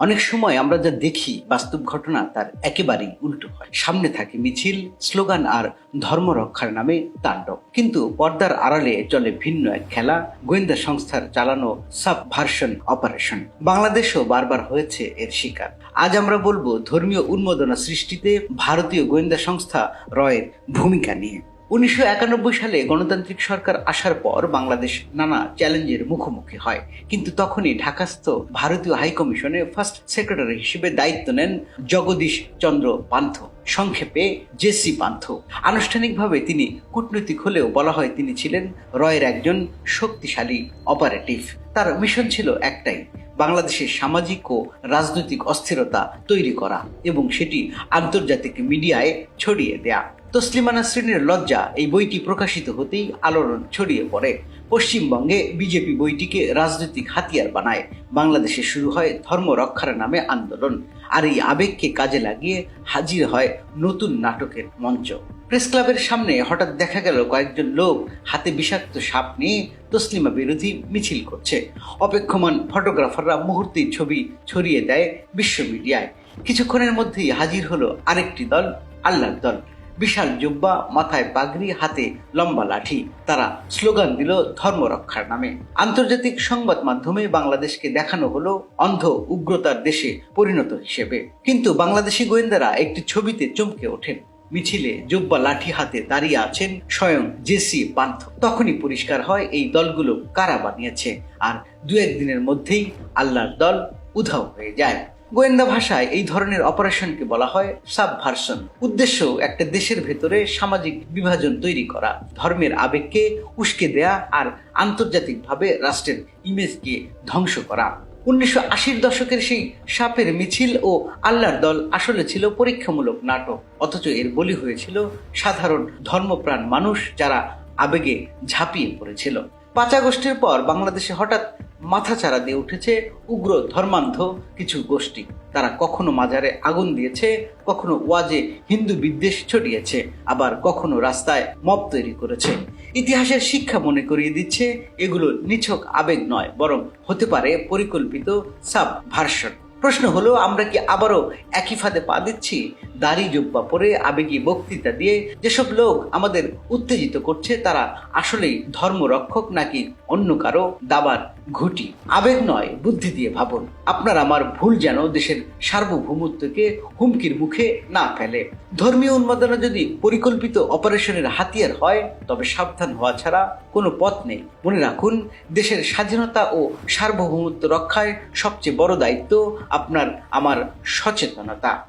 অনেক সময় আমরা যা দেখি, বাস্তব ঘটনা তার একেবারেই উল্টো হয়। সামনে থাকে মিছিল, স্লোগান আর ধর্ম রক্ষার নামে তাণ্ডব। কিন্তু পর্দার আড়ালে চলে ভিন্ন এক খেলা, গোয়েন্দা সংস্থার চালানো সাবভার্সন অপারেশন। বাংলাদেশও বারবার হয়েছে এর শিকার। আজ আমরা বলব, ধর্মীয় উন্মোদনা সৃষ্টিতে ভারতীয় গোয়েন্দা সংস্থা রয়ের ভূমিকা নিয়ে। উনিশশো একানব্বই সালে গণতান্ত্রিক সরকার আসার পর বাংলাদেশ নানা চ্যালেঞ্জের মুখোমুখি হয়। কিন্তু তখনই ঢাকাস্থ ভারতীয় হাইকমিশনে ফার্স্ট সেক্রেটারি হিসেবে দায়িত্ব নেন জগদীশ চন্দ্র পান্থ। সংক্ষেপে জেসি পান্থ। আনুষ্ঠানিকভাবে তিনি কূটনৈতিক হলেও বলা হয় তিনি ছিলেন রয়ের একজন শক্তিশালী অপারেটিভ। তার মিশন ছিল একটাই, বাংলাদেশের সামাজিক ও রাজনৈতিক অস্থিরতা তৈরি করা এবং সেটি আন্তর্জাতিক মিডিয়ায় ছড়িয়ে দেয়া। তসলিমা নাসরিনের লজ্জা এই বইটি প্রকাশিত হতেই আলোড়ন ছড়িয়ে পড়ে। পশ্চিমবঙ্গে বিজেপি বইটিকে রাজনৈতিক হাতিয়ার বানায়। বাংলাদেশে শুরু হয় ধর্ম রক্ষার নামে আন্দোলন। আর এই আবেগকে কাজে লাগিয়ে হাজির হয় নতুন নাটকের মঞ্চ। প্রেস ক্লাবের সামনে হঠাৎ দেখা গেল কয়েকজন লোক হাতে বিষাক্ত সাপ নিয়ে তসলিমা বিরোধী মিছিল করছে। অপেক্ষমান ফটোগ্রাফাররা মুহূর্তেই ছবি ছড়িয়ে দেয় বিশ্ব মিডিয়ায়। কিছুক্ষণের মধ্যেই হাজির হলো আরেকটি দল, আল্লাহর দল। বিশাল জুব্বা, মাথায় পাগড়ি হাতে লম্বা লাঠি। তারা স্লোগান দিল ধর্ম রক্ষার নামে। আন্তর্জাতিক সংবাদ মাধ্যমে বাংলাদেশকে দেখানো হলো অন্ধ উগ্রতার দেশে পরিণত হিসেবে। কিন্তু বাংলাদেশি গোয়েন্দারা একটি ছবিতে চমকে ওঠেন। মিছিলে জুব্বা লাঠি হাতে দাঁড়িয়ে আছেন স্বয়ং জেসি পান্থ। তখনই পরিষ্কার হয় এই দলগুলো কারা বানিয়েছে। আর দু একদিনের মধ্যেই আল্লাহর দল উধাও হয়ে যায়। গোয়েন্দা ভাষায় এই ধরনের অপারেশনকে বলা হয় সাবভার্সন। উদ্দেশ্য একটা দেশের ভেতরে সামাজিক বিভাজন তৈরি করা, ধর্মের আবেগকে উস্কে দেয়া আর আন্তর্জাতিকভাবে রাষ্ট্রের ইমেজকে ধ্বংস করা। উনিশশো আশির দশকের সেই সাপের মিছিল ও আল্লাহর দল আসলে ছিল পরীক্ষামূলক নাটক, অথচ এর বলি হয়েছিল সাধারণ ধর্মপ্রাণ মানুষ যারা আবেগে ঝাঁপিয়ে পড়েছিল। পাঁচ আগস্টের পর বাংলাদেশে হঠাৎ মাথাচাড়া দিয়ে উঠেছে উগ্র ধর্মান্ধ কিছু গোষ্ঠী। তারা কখনো মাজারে আগুন দিয়েছে, কখনো ওয়াজে হিন্দু বিদ্বেষ ছড়িয়েছে, আবার কখনো রাস্তায় মব তৈরি করেছে। ইতিহাসের শিক্ষা মনে করিয়ে দিচ্ছে, এগুলো নিছক আবেগ নয়, বরং হতে পারে পরিকল্পিত সাব ভার্সন। প্রশ্ন হলো, আমরা কি আবারও একই ফাঁদে পা দিচ্ছি? দাড়ি জুব্বা পরে আবেগী বক্তৃতা দিয়ে যেসব লোক আমাদের উত্তেজিত করছে, তারা আসলেই ধর্মরক্ষক নাকি অন্য কারও দাবার ঘুটি? আবেগ নয়, বুদ্ধি দিয়ে ভাবুন। আপনার আমার ভুল যেন দেশের সার্বভৌমত্বকে হুমকির মুখে না ফেলে। ধর্মীয় উন্মাদনা যদি পরিকল্পিত অপারেশনের হাতিয়ার হয়, তবে সাবধান হওয়া ছাড়া কোনো পথ নেই। মনে রাখুন, দেশের স্বাধীনতা ও সার্বভৌমত্ব রক্ষায় সবচেয়ে বড় দায়িত্ব আপনার আমার সচেতনতা।